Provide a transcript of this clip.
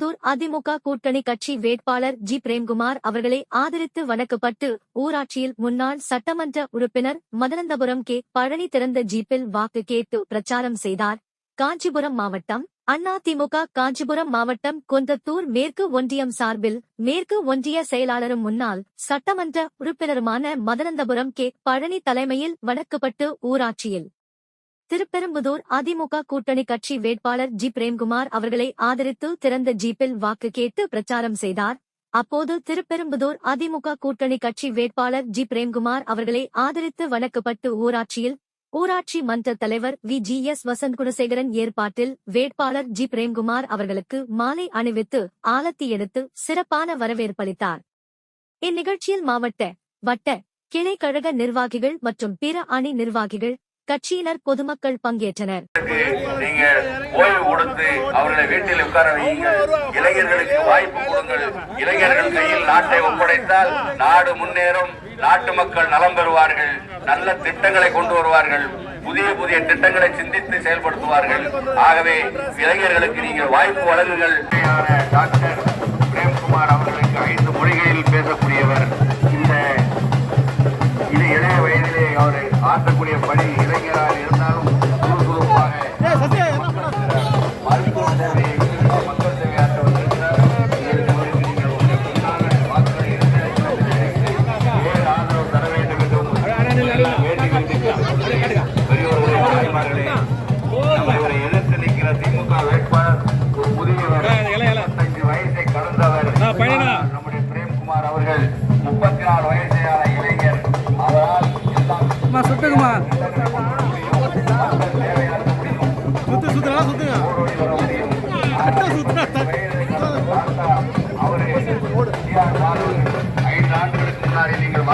திருப்பெரும்புதூர் அதிமுக கூட்டணி கட்சி வேட்பாளர் ஜி. பிரேம்குமார் அவர்களை ஆதரித்து வணக்கப்பட்டு ஊராட்சியில் முன்னாள் சட்டமன்ற உறுப்பினர் மதனந்தபுரம் கே. பழனி திறந்த ஜீப்பில் வாக்கு கேட்டு பிரச்சாரம் செய்தார். காஞ்சிபுரம் மாவட்டம் அதிமுக காஞ்சிபுரம் மாவட்டம் குன்றத்தூர் மேற்கு ஒன்றியம் சார்பில் மேற்கு ஒன்றிய செயலாளரும் முன்னாள் சட்டமன்ற உறுப்பினருமான மதனந்தபுரம் கே. பழனி தலைமையில் வணக்கப்பட்டு ஊராட்சியில் திருப்பெரும்புதூர் அதிமுக கூட்டணி கட்சி வேட்பாளர் ஜி. பிரேம்குமார் அவர்களை ஆதரித்து திறந்த ஜீப்பில் வாக்கு கேட்டு பிரச்சாரம் செய்தார். அப்போது திருப்பெரும்புதூர் அதிமுக கூட்டணி கட்சி வேட்பாளர் ஜி. பிரேம்குமார் அவர்களை ஆதரித்து வணக்கப்பட்டு ஊராட்சியில் ஊராட்சி மன்ற தலைவர் V. G. S. Vasanth Gunasekaran ஏற்பாட்டில் வேட்பாளர் ஜி. பிரேம்குமார் அவர்களுக்கு மாலை அணிவித்து ஆலத்தி எடுத்து சிறப்பான வரவேற்பளித்தார் இந்நிகழ்ச்சியில் மாவட்ட வட்ட கிளை கழக நிர்வாகிகள் மற்றும் பிற அணி நிர்வாகிகள் கட்சியினர் பொதுமக்கள் பங்கேற்றனர். நீங்க ஓய்வு கொடுத்து அவர்களை வீட்டில் உட்கார வையுங்கள். இளைஞர்களுக்கு வாய்ப்பு கொடுங்கள். இளைஞர்கள் கையில் நாட்டை ஒப்படைத்தால் நாடு முன்னேறும். நாட்டு மக்கள் நலம் பெறுவார்கள். நல்ல திட்டங்களை கொண்டு வருவார்கள். புதிய புதிய திட்டங்களை சிந்தித்து செயல்படுத்துவார்கள். ஆகவே இளைஞர்களுக்கு நீங்கள் வாய்ப்பு வழங்குங்கள். டாக்டர் பிரேம்குமார் அவர்களுக்கு ஐந்து மொழிகளில் பேசக்கூடியவர் ஆற்றக்கூடிய பணி இளைஞராக இருந்தாலும் சுறுசுறுப்பாக மருத்துவ சேவையை மக்கள் சேவையாற்ற வந்திருக்கிறார் ஏழு ஆதரவு தர வேண்டும் என்று உங்களை வேண்டி விரும்புகிறேன். பெரியோர்களே தாய்மார்களே நம்ம இவரை எதிர்த்து நிற்கிற திமுக வேட்பாளர் ஒரு புதியவர் முப்பத்தஞ்சு வயசை கடந்தவர். நம்முடைய பிரேம்குமார் அவர்கள் முப்பத்தி நாலு எல்லாம் இருக்குமா சுத்து சுத்துனா சுத்துங்க அட்டை சுத்துனா ஐந்து ஆண்டுகளுக்கு முன்னாடி நீங்கள்